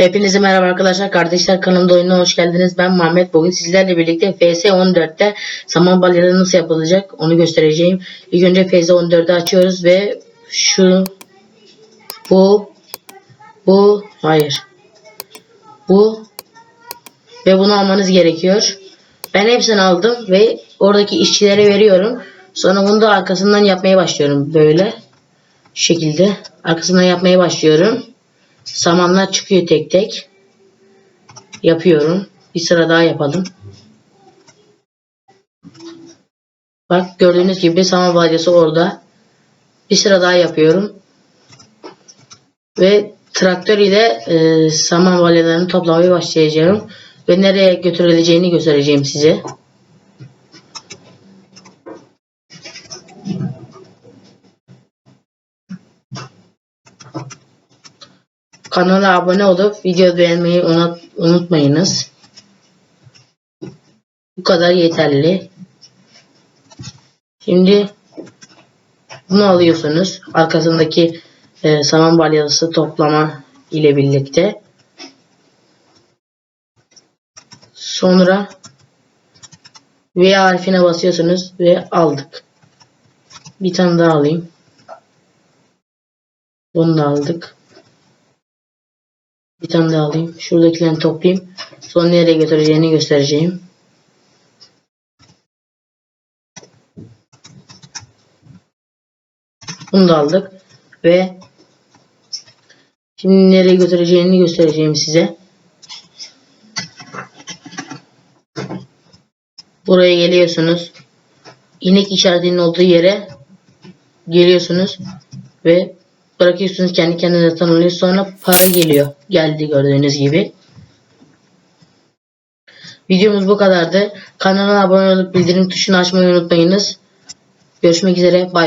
Hepinize merhaba arkadaşlar. Kardeşler kanalımda oyununa hoş geldiniz. Ben Muhammed. Bugün sizlerle birlikte FS14'te saman balyaları nasıl yapılacak onu göstereceğim. İlk önce FS14'ü açıyoruz ve şu bu bu hayır bu ve bunu almanız gerekiyor. Ben hepsini aldım ve oradaki işçilere veriyorum. Sonra bunu da arkasından yapmaya başlıyorum böyle şekilde arkasından yapmaya başlıyorum. Samanlar çıkıyor tek tek. Yapıyorum. Bir sıra daha yapalım. Bak gördüğünüz gibi saman balyası orada. Bir sıra daha yapıyorum. Ve traktör ile e, saman balyalarını toplamaya başlayacağım. Ve nereye götürüleceğini göstereceğim size. Kanala abone olup video beğenmeyi unut, unutmayınız. Bu kadar yeterli. Şimdi bunu alıyorsunuz. Arkasındaki e, saman balyası toplama ile birlikte. Sonra V harfine basıyorsunuz ve aldık. Bir tane daha alayım. Bunu da aldık. Tane daha alayım. Şuradakilerini toplayayım. Sonra nereye götüreceğini göstereceğim. Bunu da aldık. Ve şimdi nereye götüreceğini göstereceğim size. Buraya geliyorsunuz. İnek işaretinin olduğu yere geliyorsunuz ve bırakıyorsunuz kendi kendine tanımlıyor. Sonra para geliyor. Geldi gördüğünüz gibi. Videomuz bu kadardı. Kanala abone olup bildirim tuşunu açmayı unutmayınız. Görüşmek üzere. Bay